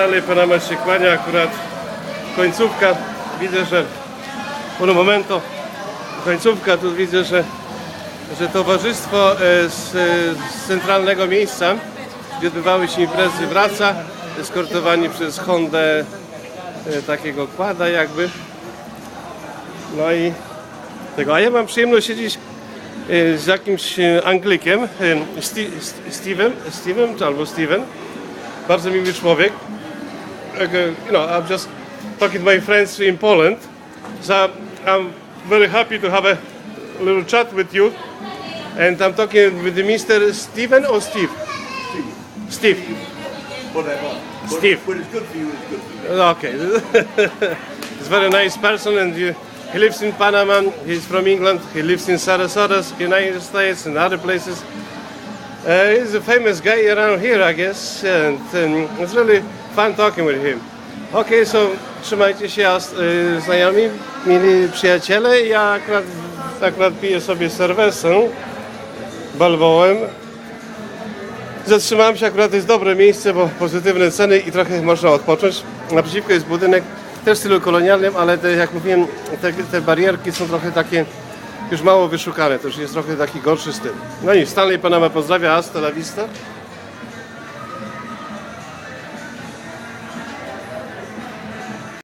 Stanley Panama się kłania, akurat końcówka. Widzę, że un momento, końcówka, tu widzę, że, że towarzystwo e, z, e, z centralnego miejsca, gdzie odbywały się imprezy, wraca, eskortowani przez Hondę e, takiego kłada jakby. No i tego, a ja mam przyjemność siedzieć z jakimś Anglikiem, Sti- St- Steven, Steven czy albo Steven, bardzo miły człowiek. Like, uh, you know, I'm just talking to my friends in Poland, so I'm very happy to have a little chat with you. And I'm talking with the Mr. Steven or Steve? Steve. Whatever. But- Steve. But it's good for you, it's good for you. Okay. He's a very nice person and you, he lives in Panama. He's from England. He lives in Sarasota, United States and other places. Uh, he's a famous guy around here, I guess, and um, it's really fun talking with him. Okay, so trzymajcie się y, znajomi, mili przyjaciele. Ja akurat, akurat piję sobie serwesę balwołem. Zatrzymałem się, akurat jest dobre miejsce, bo pozytywne ceny i trochę można odpocząć. Naprzeciwko jest budynek też w stylu kolonialnym, ale te, jak mówiłem, te, te barierki są trochę takie już mało wyszukane, to już jest trochę taki gorszy styl. No i Stanley Panama pozdrawia, hasta la vista.